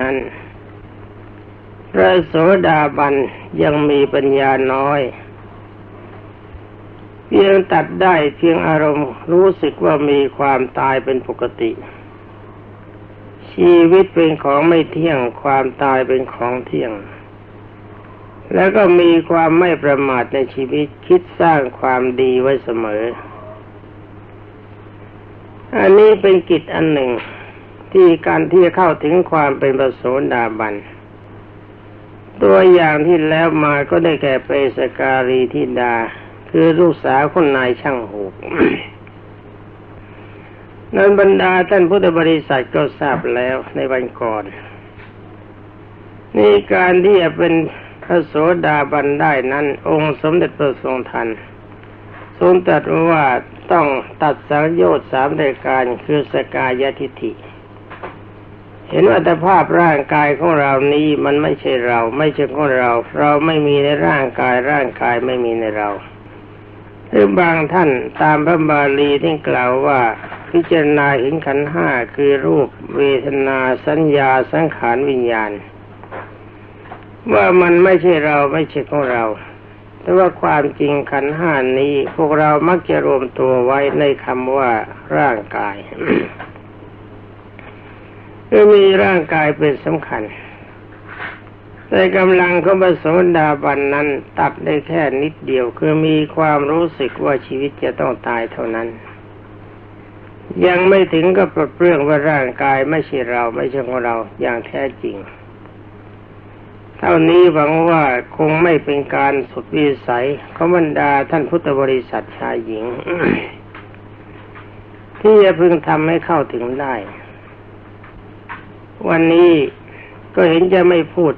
นั้นพระโสดาบันยังมีปัญญาน้อย เพียงตัดได้เพียงอารมณ์รู้สึกว่ามีความตายเป็นปกติ ชีวิตเป็นของไม่เที่ยงความตายเป็นของเที่ยง แล้วก็มีความไม่ประมาทในชีวิตคิดสร้างความดีไว้เสมอ อันนี้เป็นกิจอันหนึ่ง ที่การที่จะเข้าถึงความเป็นประโสดาบัน ตัวอย่างที่แล้วมาก็ได้แก่เปสการีทิดา คือลูกสาวคนนายช่างหูกนั้นบรรดาท่านพุทธบริษัทก็ทราบแล้วในวันก่อน นี่การที่จะเป็นพระโสดาบันได้นั้น องค์สมเด็จพระทรงทันทรงตรัสว่าต้องตัดสังโยชน์สามรายการคือสกายทิฐิ เห็นว่าแต่ภาพร่างกายของเรานี้มันไม่ใช่เรา ไม่ใช่ของเรา เราไม่มีในร่างกายร่างกายไม่มีในเราหรือบางท่านตามพระบาลีที่กล่าวว่า พิจารณาเห็นขันห้าคือรูปเวทนาสัญญาสังขารวิญญาณ ว่ามันไม่ใช่เราไม่ใช่ของเรา แต่ว่าความจริงขันห้านี้ พวกเรามักจะรวมตัวไว้ในคำว่าร่างกาย คือมีร่างกายเป็นสำคัญแต่กำลังของพระโสดาบันนั้น ตัดได้แค่นิดเดียว คือมีความรู้สึกว่าชีวิตจะต้องตายเท่านั้น ยังไม่ถึงกับปลดเปลื้องว่าร่างกายไม่ใช่เราไม่ใช่ของเราอย่างแท้จริง เท่านี้หวังว่าคงไม่เป็นการสุดวิสัยของบรรดาท่านพุทธบริษัทชายหญิง ที่จะพึงทำให้เข้าถึงได้ วันนี้ก็เห็นจะไม่พูด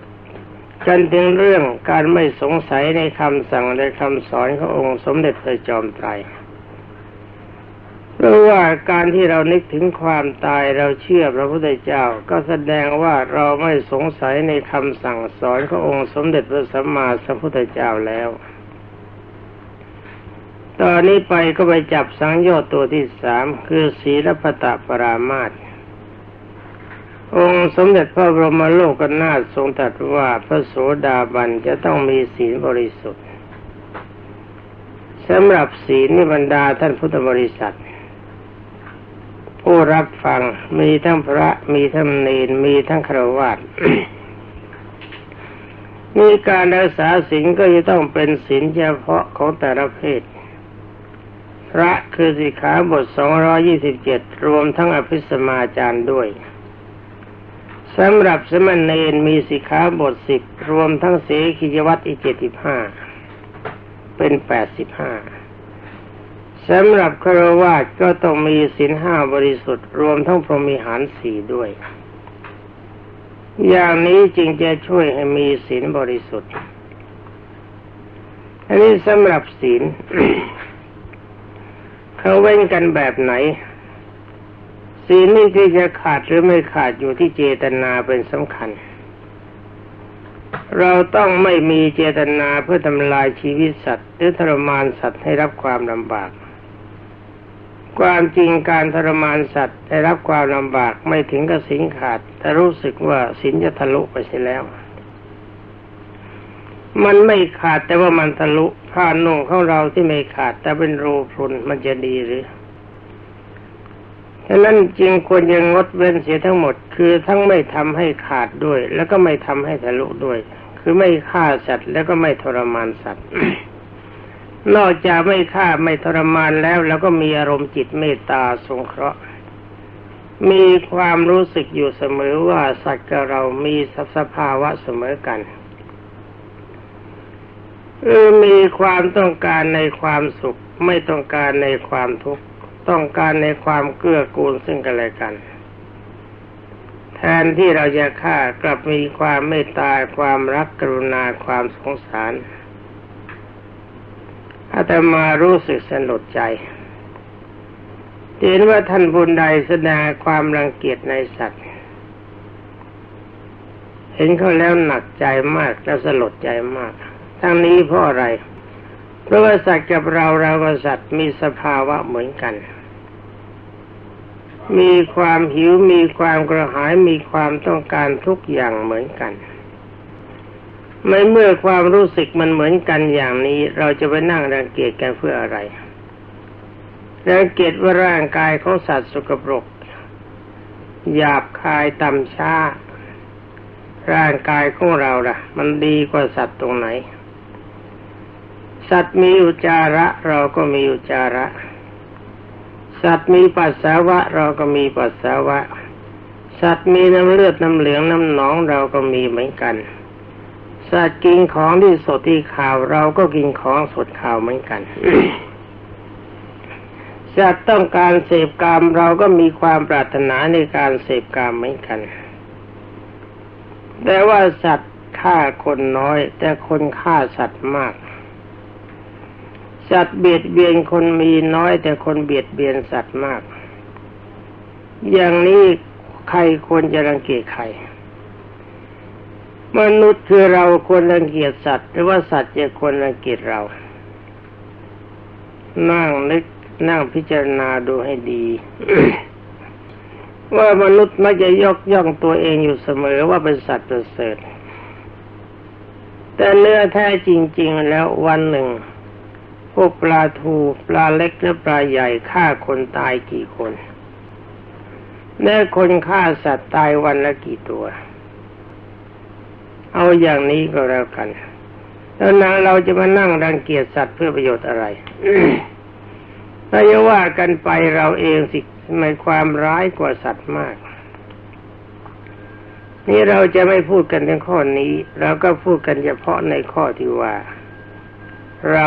กันถึงเรื่องการไม่สงสัยในคำสั่งและคำสอนขององค์สมเด็จพระจอมไตรเพราะว่าการที่เรานึกถึงความตายเราเชื่อพระพุทธเจ้า ก็แสดงว่าเราไม่สงสัยในคำสั่งสอนขององค์สมเด็จพระสัมมาสัมพุทธเจ้าแล้ว ตอนนี้ไปก็ไปจับสังโยชน์ตัวที่สามคือศีลปตะปรามาต องค์สมเด็จพระบรมโลกนาถทรงตรัสว่าพระโสดาบันจะต้องมีศีลบริสุทธิ์สำหรับศีลนิบรรดาท่านพุทธบริษัท ผู้รับฟังมีทั้งพระมีทั้งเนรมีทั้งครวญมีการรักษาศีลก็จะต้องเป็นศีลเฉพาะของแต่ละเพศ พระคือสิกขาบทสองยี่สิบเจ็ดรวมทั้งอภิสมาจารย์ด้วย สำหรับสมณเณรมีสิกขาบทสิบรวมทั้งเสขียวัตอีเจ็ดสิบห้าเป็นแปดสิบห้าสำหรับครวาสก็ต้องมีศีลห้าบริสุทธิ์ รวมทั้งพรหมิหารสี่ด้วย อย่างนี้จึงจะช่วยให้มีศีลบริสุทธิ์ อันนี้สำหรับศีลเขาเว้นกันแบบไหน ศีลนี่ที่จะขาดหรือไม่ขาดอยู่ที่เจตนาเป็นสำคัญ เราต้องไม่มีเจตนาเพื่อทำลายชีวิตสัตว์หรือทรมานสัตว์ให้รับความลำบาก ความจริงการทรมานสัตว์ให้รับความลำบากไม่ถึงกับสินขาด แต่รู้สึกว่าสินจะทะลุไปเสียแล้ว มันไม่ขาดแต่ว่ามันทะลุผ้านุ่งของเราที่ไม่ขาดแต่เป็นรูพรุนมันจะดีหรือ ฉะนั้นจึงควรยังงดเว้นเสียทั้งหมด คือทั้งไม่ทำให้ขาดด้วย แล้วก็ไม่ทำให้ทะลุด้วย คือไม่ฆ่าสัตว์แล้วก็ไม่ทรมานสัตว์ นอกจากไม่ฆ่าไม่ทรมานแล้ว แล้วก็มีอารมณ์จิตเมตตาสงเคราะห์ มีความรู้สึกอยู่เสมอว่าสัตว์กับเรามีสภาวะเสมอกันเออมีความต้องการในความสุข ไม่ต้องการในความทุกข์ ต้องการในความเกื้อกูลซึ่งกันและกัน แทนที่เราจะฆ่ากลับมีความเมตตาความรักกรุณาความสงสารอาตมารู้สึกสนุกใจเห็นว่าท่านบุญใดแสดงความรังเกียจในสัตว์ เห็นเขาแล้วหนักใจมากและสลดใจมาก ทั้งนี้เพราะอะไร เพราะว่าสัตว์กับเราเรากับสัตว์มีสภาวะเหมือนกัน มีความหิวมีความกระหายมีความต้องการทุกอย่างเหมือนกันไม่เมื่อความรู้สึกมันเหมือนกันอย่างนี้ เราจะไปนั่งรังเกียจกันเพื่ออะไรรังเกียจว่าร่างกายของสัตว์สกปรกหยาบคายต่ำช้า ร่างกายของเราล่ะ มันดีกว่าสัตว์ตรงไหน สัตว์มีอุจจาระ เราก็มีอุจจาระ สัตว์มีปัสสาวะ เราก็มีปัสสาวะ สัตว์มีน้ำเลือดน้ำเหลืองน้ำหนองเราก็มีเหมือนกัน สัตว์กินของที่สดที่ข่าวเราก็กินของสดข่าวเหมือนกันสัตว์ต้องการเสพกามเราก็มีความปรารถนาในการเสพกามเหมือนกัน แต่ว่าสัตว์ฆ่าคนน้อย แต่คนฆ่าสัตว์มาก สัตว์เบียดเบียนคนมีน้อยแต่คนเบียดเบียนสัตว์มาก อย่างนี้ใครควรจะรังเกียจใคร มนุษย์คือเราควรรังเกียจสัตว์หรือว่าสัตว์จะควรรังเกียจเรา นั่งนึกนั่งพิจารณาดูให้ดี ว่ามนุษย์มักจะยกย่องตัวเองอยู่เสมอว่าเป็นสัตว์ประเสริฐแต่เนื้อแท้จริง ๆ แล้ววันหนึ่ง พวกปลาทูปลาเล็กและปลาใหญ่ฆ่าคนตายกี่คนแน่คนฆ่าสัตว์ตายวันละกี่ตัว เอาอย่างนี้ก็แล้วกัน แล้วนางเราจะมานั่งรังเกียจสัตว์เพื่อประโยชน์อะไรถ้าจะว่ากันไปเราเองสิในความร้ายกว่าสัตว์มาก นี่เราจะไม่พูดกันในข้อนี้ เราก็พูดกันเฉพาะในข้อที่ว่า เรา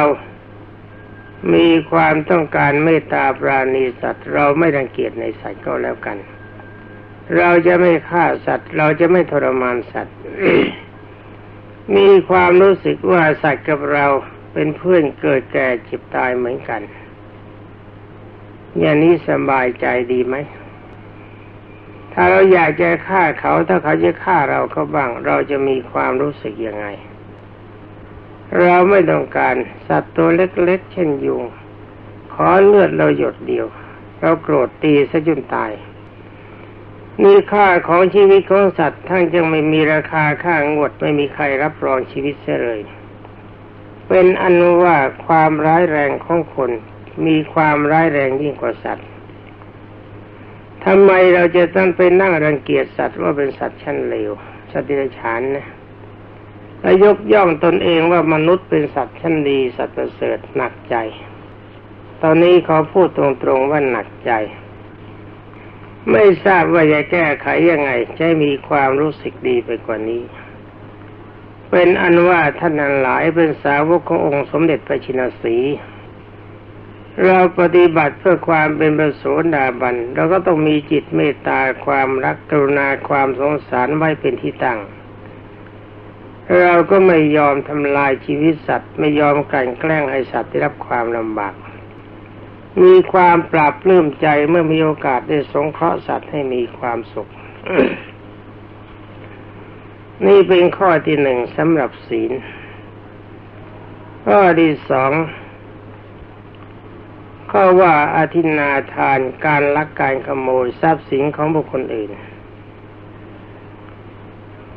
มีความต้องการเมตตาปราณีสัตว์ เราไม่รังเกียจในสัตว์ก็แล้วกัน เราจะไม่ฆ่าสัตว์ เราจะไม่ทรมานสัตว์ มีความรู้สึกว่าสัตว์กับเราเป็นเพื่อนเกิดแก่เจ็บตายเหมือนกัน อย่างนี้สบายใจดีไหม ถ้าเราอยากจะฆ่าเขาถ้าเขาจะฆ่าเราเขาบ้าง เราจะมีความรู้สึกยังไง เราไม่ต้องการสัตว์ตัวเล็กๆ เช่นยุงขอเลือดเราหยดเดียว เราโกรธตีซะจนตาย นี่ค่าของชีวิตของสัตว์ทั้งจึงไม่มีราคาค่างวดไม่มีใครรับรองชีวิตเสียเลย เป็นอนุว่าความร้ายแรงของคน มีความร้ายแรงยิ่งกว่าสัตว์ทำไมเราจะต้องไปนั่งรังเกียจสัตว์ว่าเป็นสัตว์ชั้นเลวสัตว์ดิฉานนะ และยกย่องตนเองว่ามนุษย์เป็นสัตว์ชั้นดีสัตว์ประเสริฐหนักใจ ตอนนี้ขอพูดตรงๆว่าหนักใจ ไม่ทราบว่าจะแก้ไขยังไงจะมีความรู้สึกดีไปกว่านี้ เป็นอันว่าท่านนั้นหลายเป็นสาวกขององค์สมเด็จพระชินสีเราปฏิบัติเพื่อความเป็นประโสดาบันเราก็ต้องมีจิตเมตตาความรักกรุณาความสงสารไว้เป็นที่ตั้ง เราก็ไม่ยอมทำลายชีวิตสัตว์ ไม่ยอมกันแกล้งให้สัตว์ได้รับความลำบาก มีความปราบปลื้มใจเมื่อมีโอกาสได้สงเคราะห์สัตว์ให้มีความสุข นี่เป็นข้อที่หนึ่งสำหรับศีล ข้อที่สองข้อว่าอาทินนาทานการลักการขโมยทรัพย์สินของบุคคลอื่น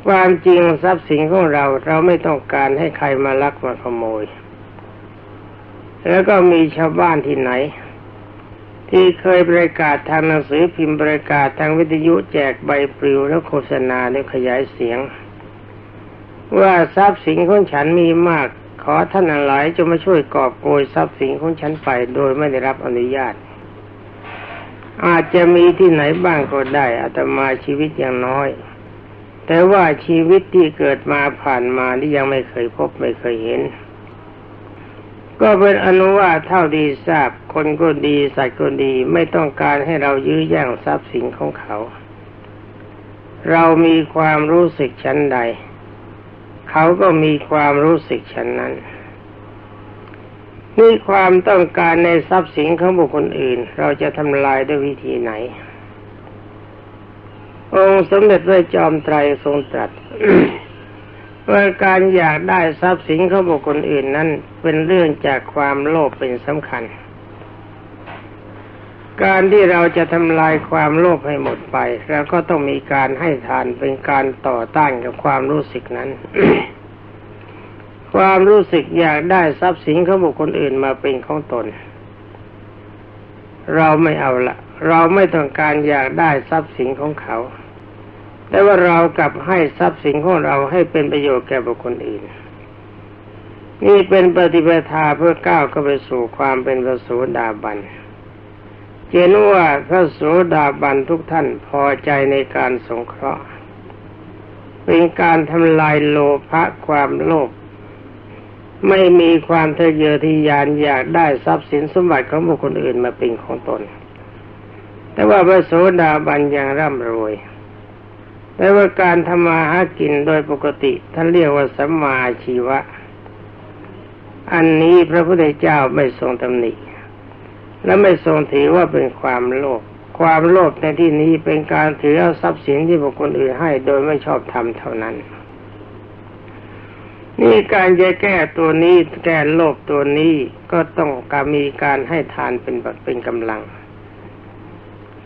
ความจริงทรัพย์สินของเราเราไม่ต้องการให้ใครมาลักมาขโมย แล้วก็มีชาวบ้านที่ไหน ที่เคยประกาศทางหนังสือพิมพ์ประกาศทางวิทยุแจกใบปลิวแล้วโฆษณาแล้วขยายเสียง ว่าทรัพย์สินของฉันมีมาก ขอท่านหลายจะมาช่วยกอบโกยทรัพย์สินของฉันไปโดยไม่ได้รับอนุญาต อาจจะมีที่ไหนบ้างก็ได้อาตมาชีวิตอย่างน้อย แต่ว่าชีวิตที่เกิดมาผ่านมาที่ยังไม่เคยพบไม่เคยเห็น ก็เป็นอนุว่าเท่าดีทราบ คนก็ดีสัตว์ก็ดีไม่ต้องการให้เรายื้อแย่งทรัพย์สินของเขา เรามีความรู้สึกชั้นใด เขาก็มีความรู้สึกฉันนั้นนี่ความต้องการในทรัพย์สินของบุคคลอื่น เราจะทำลายด้วยวิธีไหน องค์สมเด็จพระจอมไตรทรงตรัสว่าการอยากได้ทรัพย์สินของบุคคลอื่นนั้น เป็นเรื่องจากความโลภเป็นสำคัญ การที่เราจะทำลายความโลภให้หมดไปเราก็ต้องมีการให้ทานเป็นการต่อต้านกับความรู้สึกนั้น ความรู้สึกอยากได้ทรัพย์สินของบุคคลอื่นมาเป็นของตน เราไม่เอาละเราไม่ต้องการอยากได้ทรัพย์สินของเขา แต่ว่าเรากลับให้ทรัพย์สินของเราให้เป็นประโยชน์แก่บุคคลอื่น นี่เป็นปฏิปทาเพื่อก้าวเข้าไปสู่ความเป็นพระโสดาบันเจนว่าพระโสดาบันทุกท่านพอใจในการสงเคราะห์ เป็นการทำลายโลภะความโลภไม่มีความทะเยอทะยานอยากได้ทรัพย์สินสมบัติของบุคคลอื่นมาเป็นของตน แต่ว่าพระโสดาบันยังร่ำรวย แต่ว่าการทำมาหากินโดยปกติท่านเรียกว่าสัมมาชีวะ อันนี้พระพุทธเจ้าไม่ทรงตำหนิ และไม่ทรงถือว่าเป็นความโลภความโลภในที่นี้เป็นการถือเอาทรัพย์สินที่บุคคลอื่นให้โดยไม่ชอบทำเท่านั้น นี่การจะแก้ตัวนี้แก้โลภตัวนี้ก็ต้องการมีการให้ทานเป็นเป็นกำลัง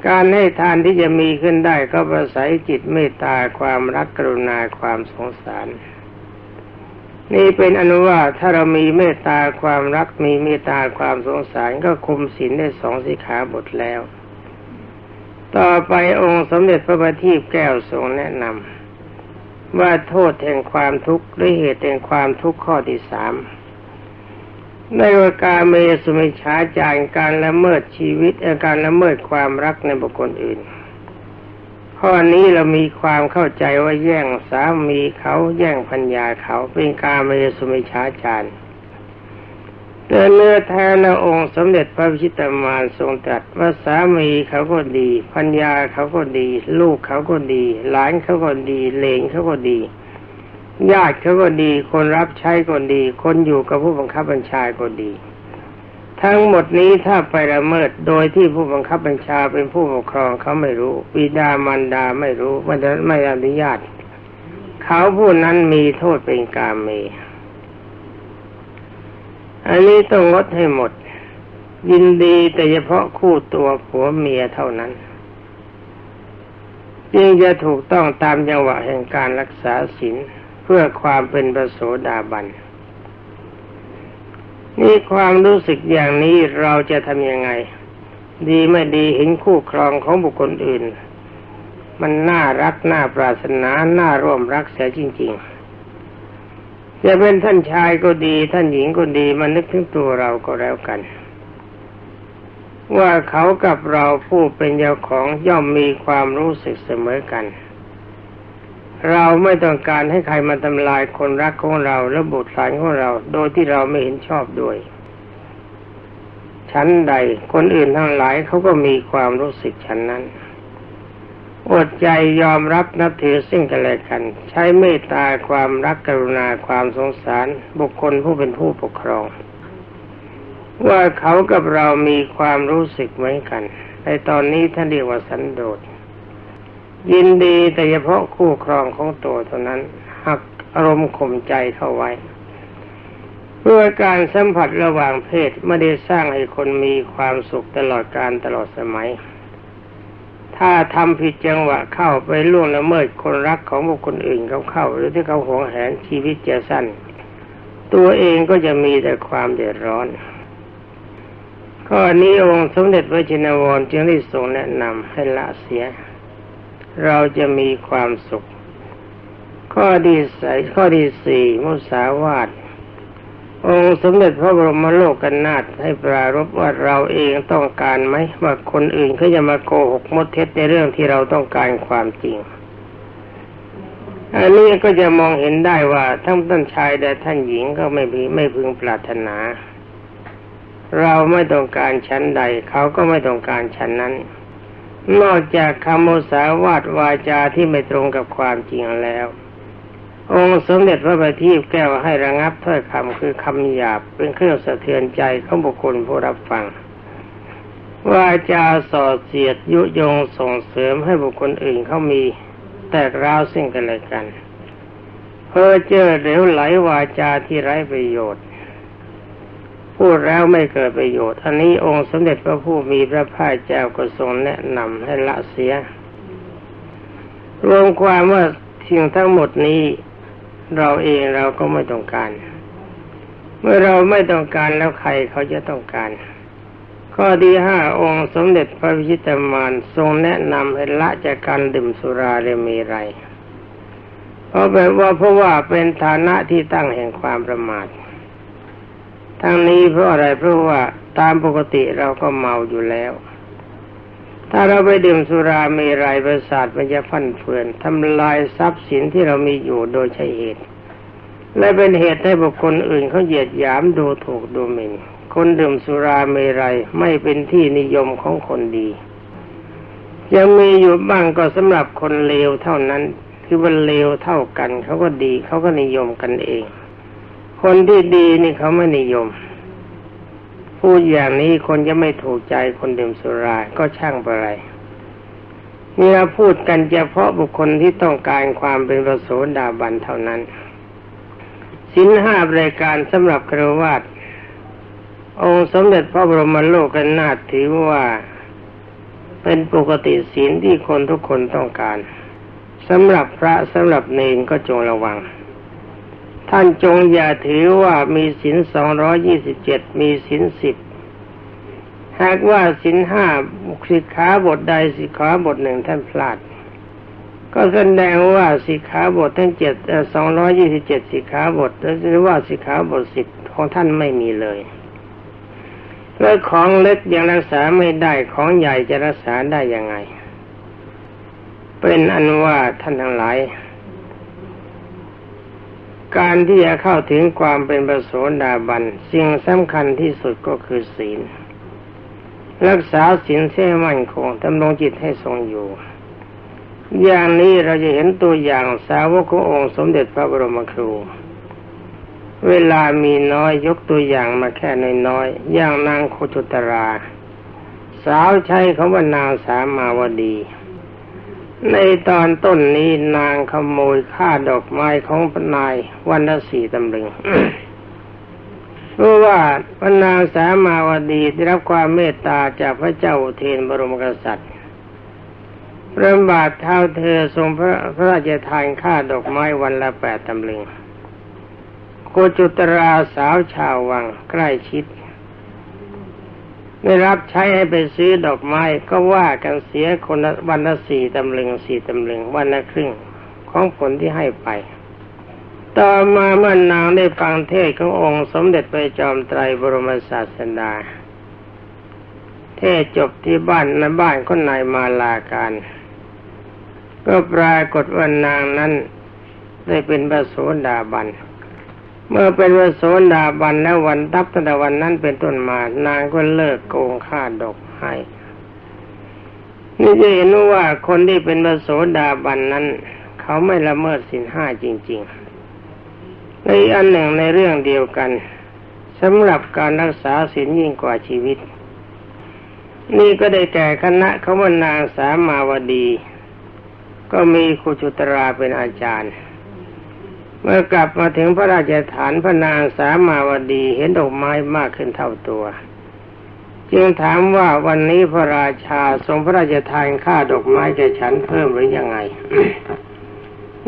การให้ทานที่จะมีขึ้นได้ก็ประสัยจิตเมตตาความรักกรุณาความสงสาร นี่เป็นอนุว่าถ้าเรามีเมตตาความรักมีเมตตาความสงสารก็คุมศีลได้สองสิขาบทแล้ว ต่อไปองค์สมเด็จพระบัณฑิตแก้วทรงแนะนำว่าโทษแห่งความทุกข์ด้วยเหตุแห่งความทุกข์ข้อที่สาม ในวการเมสุมิชาจารการละเมิดชีวิตการละเมิดความรักในบุคคลอื่น ข้อนี้เรามีความเข้าใจว่าแย่งสามีเขาแย่งพัญญาเขาเป็นการเมสุมิชาจารแต่เนื้อแท้ในองค์สมเด็จพระพิชิตมารทรงตรัสว่าสามีเขาก็ดีพัญญาเขาก็ดี ลูกเขาก็ดี หลานเขาก็ดีเลงเขาก็ดี ญาติเขาก็ดี คนรับใช้ก็ดี คนอยู่กับผู้บังคับบัญชาก็ดี ทั้งหมดนี้ถ้าไปละเมิดโดยที่ผู้บังคับบัญชาเป็นผู้ปกครองเขาไม่รู้บิดามารดาไม่รู้มันจะไม่อนุญาตเขาผู้นั้นมีโทษเป็นกาเมอันนี้ต้องงดให้หมด ยินดีแต่เฉพาะคู่ตัวผัวเมียเท่านั้นจึงจะถูกต้องตามจังหวะแห่งการรักษาศีล เพื่อความเป็นประโสดาบัน นี่ความรู้สึกอย่างนี้เราจะทำยังไง ดีไม่ดีเห็นคู่ครองของบุคคลอื่น มันน่ารักน่าปรารถนาน่าร่วมรักเสียจริง ๆ จะเป็นท่านชายก็ดี ท่านหญิงก็ดีมันนึกถึงตัวเราก็แล้วกันว่าเขากับเราผู้เป็นเจ้าของย่อมมีความรู้สึกเสมอกัน เราไม่ต้องการให้ใครมาทำลายคนรักของเราและบุตรหลานของเรา โดยที่เราไม่เห็นชอบด้วยชั้นใด คนอื่นทั้งหลายเขาก็มีความรู้สึกชั้นนั้นอดใจยอมรับนับถือสิ่งกันและกัน ใช้เมตตาความรักกรุณาความสงสาร บุคคลผู้เป็นผู้ปกครอง ว่าเขากับเรามีความรู้สึกเหมือนกันในตอนนี้ท่านเรียกว่าสันโดษ ยินดีแต่เฉพาะคู่ครองของตัวเท่านั้นหักอารมณ์ข่มใจเข้าไว้ เพื่อการสัมผัสระหว่างเพศไม่ได้สร้างให้คนมีความสุขตลอดการตลอดสมัย ถ้าทำผิดจังหวะเข้าไปล่วงละเมิดคนรักของบุคคลอื่นเขาเข้า หรือที่เขาหวงแหนชีวิตจะสั้น ตัวเองก็จะมีแต่ความเดือดร้อนข้อนี้องค์สมเด็จพระจินวรจึงได้ทรงแนะนำให้ละเสีย เราจะมีความสุข ข้อดีใสข้อดีสี่มุสาวาทองค์สมเด็จพระบรมโลกกันนาถให้ปรารบว่าเราเองต้องการไหมว่าคนอื่นเขาจะมาโกหกมดเท็จในเรื่องที่เราต้องการความจริง อันนี้ก็จะมองเห็นได้ว่าทั้งท่านชายและท่านหญิงก็ไม่พีไม่พึงปรารถนา เราไม่ต้องการชั้นใด เขาก็ไม่ต้องการชั้นนั้น นอกจากคำโมสาวาดวาจาที่ไม่ตรงกับความจริงแล้ว องค์สมเด็จพระบัณฑิตแก้วให้ระงับถ้อยคำคือคำหยาบเป็นเครื่องสะเทือนใจของบุคคลผู้รับฟังวาจาส่อเสียดยุยงส่งเสริมให้บุคคลอื่นเขามีแตกร้าวซึ่งกันและกัน เพ้อเจ้อเหลวไหลวาจาที่ไร้ประโยชน์ พูดแล้วไม่เกิดประโยชน์อันนี้องค์สมเด็จพระผู้มีพระภาคเจ้าก็ทรงแนะนำให้ละเสีย รวมความว่าสิ่งทั้งหมดนี้ เราเองเราก็ไม่ต้องการ เมื่อเราไม่ต้องการแล้วใครเขาจะต้องการ ข้อที่ห้าองค์สมเด็จพระพิชิตมารทรงแนะนำให้ละจากการดื่มสุราเรมีไรเพราะแบบว่าเพราะว่าเป็นฐานะที่ตั้งแห่งความประมาท ทั้งนี้เพราะอะไรเพราะว่าตามปกติเราก็เมาอยู่แล้ว ถ้าเราไปดื่มสุราเมรัยประสาทมันจะฟั่นเฟือนทำลายทรัพย์สินที่เรามีอยู่โดยใช่เหตุ และเป็นเหตุให้บุคคลอื่นเขาเหยียดหยามดูถูกดูหมิ่นคนดื่มสุราเมรัยไม่เป็นที่นิยมของคนดี ยังมีอยู่บ้างก็สำหรับคนเลวเท่านั้น คือว่าเลวเท่ากันเขาก็ดีเขาก็นิยมกันเอง คนที่ดีนี่เขาไม่นิยม พูดอย่างนี้คนจะไม่ถูกใจคนดื่มสุราก็ช่างไปไรนี่เราพูดกันเฉพาะบุคคลที่ต้องการความเป็นประโสดาบันเท่านั้นสินห้ารายการสำหรับครวาตองค์สมเด็จพระบรมโลกนาถถือว่าเป็นปกติศีลที่คนทุกคนต้องการสำหรับพระสำหรับเนรก็จงระวัง ท่านจงอย่าถือว่ามีศีลสองร้อยี่สิบเจ็ดมีศีลสิบหากว่าศีลห้าสิกขาบทใดสิกขาบทหนึ่งท่านพลาด ก็แสดงว่าสิกขาบททั้งเจ็ดสองร้อยี่สิบเจ็ดสิกขาบทหรือว่าสิกขาบทสิบของท่านไม่มีเลยแล้วของเล็กยังรักษาไม่ได้ของใหญ่จะรักษาได้ยังไง เป็นอันว่าท่านทั้งหลาย การที่จะเข้าถึงความเป็นประโสดาบันสิ่งสำคัญที่สุดก็คือศีล รักษาศีลเส้มั่นคงดำรงจิตให้ทรงอยู่ อย่างนี้เราจะเห็นตัวอย่างสาวกขององค์สมเด็จพระบรมครู เวลามีน้อยยกตัวอย่างมาแค่น้อยๆอย่างนางโคจุตรา สาวใช้คำว่านางสามาวดี ในตอนต้นนี้นางขโมยค่าดอกไม้ของพนายวันละสี่ตำลึงเพราะว่าพระนางสามาวดีได้รับความเมตตาจากพระเจ้าเทนบรมกษัตริย์พระบาทเท้าเธอทรงพระพระราชทานค่าดอกไม้วันละแปดตำลึงโคจุตราสาวชาววังใกล้ชิด ได้รับใช้ให้ไปซื้อดอกไม้ก็ว่ากันเสียคนวันละสี่ตำลึงสี่ตำลึงวันละครึ่งของผลที่ให้ไป ต่อมาเมื่อนางได้ฟังเทศขององค์สมเด็จพระจอมไตรบรมศาสดาเทศจบที่บ้านในบ้านคนนายมาลาการ ก็ปรากฏว่านางนั้นได้เป็นพระโสดาบัน เมื่อเป็นพระโสดาบันแล้ววันทับตั้งแต่วันนั้นเป็นต้นมานางก็เลิกโกงค่าดอกให้ นี่จะเห็นว่าคนที่เป็นพระโสดาบันนั้น เขาไม่ละเมิดสินห้าจริง ๆ ในอันหนึ่งในเรื่องเดียวกันสำหรับการรักษาศีลยิ่งกว่าชีวิต นี่ก็ได้แก่คณะเขาว่านางสามาวดี ก็มีครูจุตราเป็นอาจารย์ เมื่อกลับมาถึงพระราชฐานพระนางสามาวดีเห็นดอกไม้มากขึ้นเท่าตัว จึงถามว่าวันนี้พระราชาทรงพระราชทานค่าดอกไม้แก่ฉันเพิ่มหรือยังไง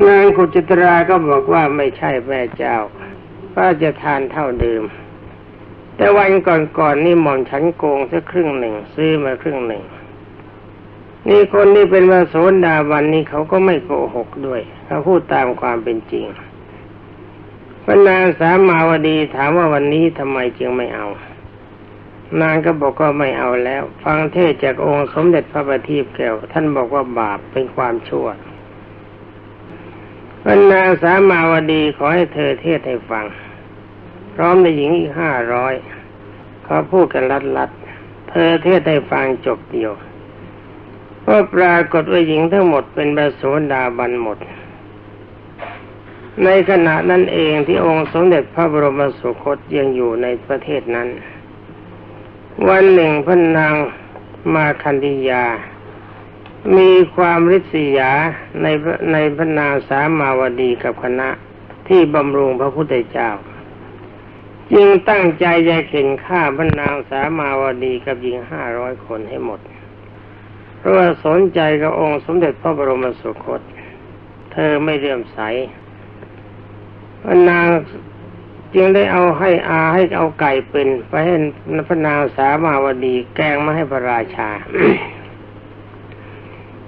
นางกุจิตราก็บอกว่าไม่ใช่แม่เจ้าพระราชทานเท่าเดิม แต่วันก่อนๆนนี่หม่อมฉันโกงสักครึ่งหนึ่งซื้อมาครึ่งหนึ่งนี่คนที่เป็นมาโสดาบันนี่เขาก็ไม่โกหกด้วยเขาพูดตามความเป็นจริง พระนางสามาวดีถามว่าวันนี้ทำไมจึงไม่เอา นางก็บอกว่าไม่เอาแล้ว ฟังเทศจากองค์สมเด็จพระบัณฑิตแก้วท่านบอกว่าบาปเป็นความชั่วพระนางสามาวดีขอให้เธอเทศให้ฟัง พร้อมในหญิงอีกห้าร้อยเขาพูดกันลัดลัดๆเธอเทศให้ฟังจบเดียวว่าปรากฏว่าหญิงทั้งหมดเป็นบาโสดาบันหมด ในขณะนั้นเองที่องค์สมเด็จพระบรมสุคตยังอยู่ในประเทศนั้น วันหนึ่งพระนางมาคันธิยา มีความริษยาในในพระนางสามาวดีกับคณะที่บำรุงพระพุทธเจ้า จึงตั้งใจจะเข็นฆ่าพระนางสามาวดีกับหญิงห้าร้อยคนให้หมด เพราะว่าสนใจกับองค์สมเด็จพระบรมสุคต เธอไม่เลื่อมใส นางจึงได้เอาให้อาให้เอาไก่เป็นไปให้พระนางสามาวดีแกงมาให้พระราชา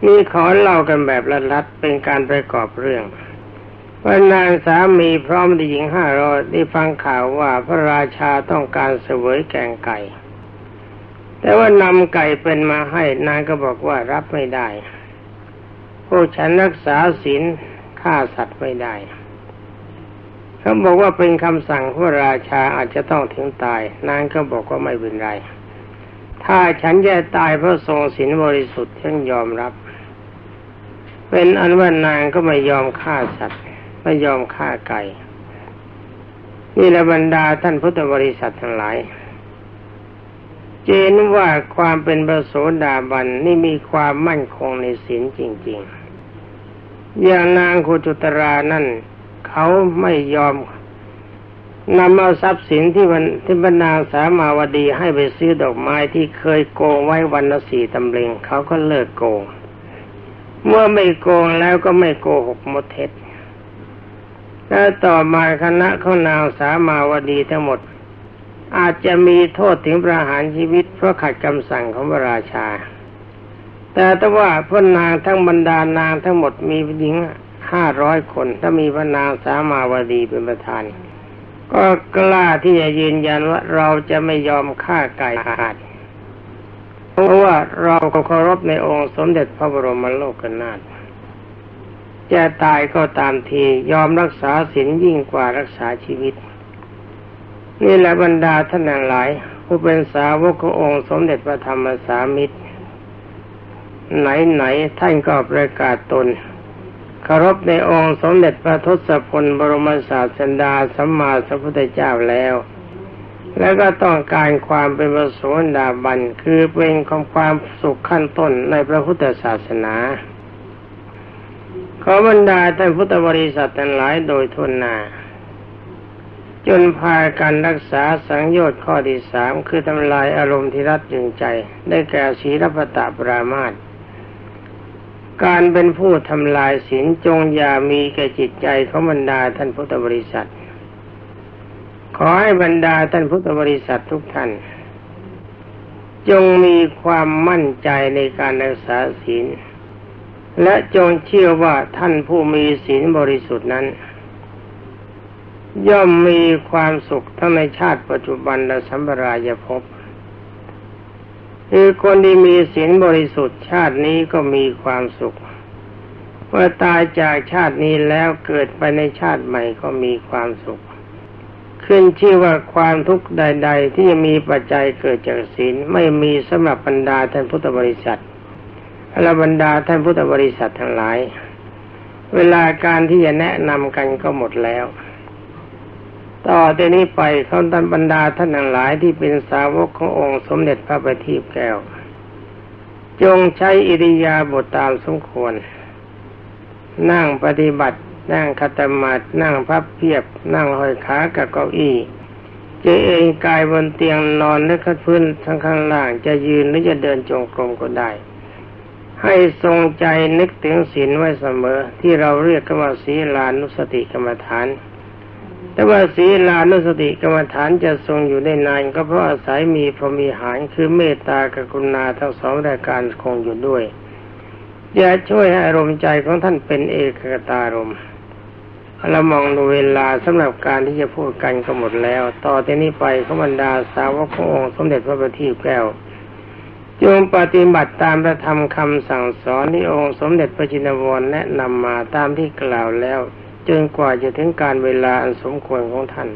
นี่ขอเล่ากันแบบลัดๆเป็นการประกอบเรื่องพระนางสามีพร้อมด้วยหญิงห้าร้อยได้ฟังข่าวว่าพระราชาต้องการเสวยแกงไก่ แต่ว่านำไก่เป็นมาให้นางก็บอกว่ารับไม่ได้พวกฉันรักษาศีลฆ่าสัตว์ไม่ได้ เขาบอกว่าเป็นคำสั่งพระราชาอาจจะต้องถึงตาย นางก็บอกว่าไม่เป็นไร ถ้าฉันจะตายเพราะทรงศีลบริสุทธิ์ฉันยอมรับ เป็นอันว่านางก็ไม่ยอมฆ่าสัตว์ ไม่ยอมฆ่าไก่นี่แหละบรรดาท่านพุทธบริษัททั้งหลาย เจนว่าความเป็นประโสดาบันนี่มีความมั่นคงในศีลจริง ๆ อย่างนางคุจุตรานั่น เขาไม่ยอมนำเอาทรัพย์สินที่มันที่บรรนางสามาวดีให้ไปซื้อดอกไม้ที่เคยโกงไว้วันละสี่ตำลึงเขาก็เลิกโกง เมื่อไม่โกงแล้วก็ไม่โกหกมดเท็จแล้วต่อมาคณะของนางสามาวดีทั้งหมด อาจจะมีโทษถึงประหารชีวิตเพราะขัดคำสั่งของพระราชา แต่ถ้าว่าพระนางทั้งบรรดานางทั้งหมดมีหญิง ห้าร้อยคน ถ้ามีพระนางสามาวดีเป็นประธาน ก็กล้าที่จะยืนยันว่าเราจะไม่ยอมฆ่าไก่ขาดเพราะว่าเราเคารพในองค์สมเด็จพระบรมโลกนาถจะตายก็ตามทียอมรักษาศีลยิ่งกว่ารักษาชีวิต นี่แหละบรรดาท่านหลาย ผู้เป็นสาวกขององค์สมเด็จพระธรรมสามิตรไหนไหนท่านก็ประกาศตน เคารพในองค์สมเด็จพระทศพลบรมศาสดาสัมมาสัมพุทธเจ้าแล้ว แล้วก็ต้องการความเป็นประโสดาบันคือเป็นของความสุขขั้นต้นในพระพุทธศาสนา ขอบรรดาท่านพุทธบริษัททั้งหลายโดยทุนนาจนพากันรักษาสังโยชน์ข้อที่สามคือทำลายอารมณ์ที่รัดยึงใจ ได้แก่ศีลปตะปรามาต การเป็นผู้ทำลายศีลจงอย่ามีแก่จิตใจของบรรดาท่านพุทธบริษัท ขอให้บรรดาท่านพุทธบริษัททุกท่าน จงมีความมั่นใจในการรักษาศีล และจงเชื่อว่าท่านผู้มีศีลบริสุทธิ์นั้น ย่อมมีความสุขทั้งในชาติปัจจุบันและสัมปรายภพ คือคนที่มีศีลบริสุทธิ์ชาตินี้ก็มีความสุขเมื่อตายจากชาตินี้แล้วเกิดไปในชาติใหม่ก็มีความสุข ขึ้นชื่อว่าความทุกข์ใด ๆ ที่มีปัจจัยเกิดจากศีลไม่มีสำหรับบรรดาท่านพุทธบริษัทและบรรดาท่านพุทธบริษัททั้งหลาย เวลาการที่จะแนะนำกันก็หมดแล้ว ต่อจากนี้ไปเขาท่านบรรดาท่านทั้งหลายที่เป็นสาวกขององค์สมเด็จพระบัณฑิตแก้ว จงใช้อิริยาบถตามสมควร นั่งปฏิบัติ นั่งคัตมาดนั่งพับเพียบ นั่งห้อยขากับเก้าอี้จะเองกายบนเตียงนอนและขัดพื้นทั้งข้างล่างจะยืนหรือจะเดินจงกรมก็ได้ ให้ทรงใจนึกถึงศีลไว้เสมอ ที่เราเรียกกันว่าศีลานุสติกรรมฐาน แต่ว่าศีลานุสติกรรมฐานจะทรงอยู่ได้นาน ก็เพราะอาศัยมีพรหมีหารคือเมตตากรุณาทั้งสองรายการคงอยู่ด้วยจะช่วยให้อารมณ์ใจของท่านเป็นเอกตารมเรามองดูเวลาสำหรับการที่จะพูดกันก็หมดแล้ว ต่อจากนี้ไปขบรรดาสาวกขององค์สมเด็จพระบัณฑิตแก้วจงปฏิบัติตามพระธรรมคำสั่งสอนที่องค์สมเด็จพระจินวรแนะนำมาตามที่กล่าวแล้ว จนกว่าจะถึงการเวลาอันสมควรของท่าน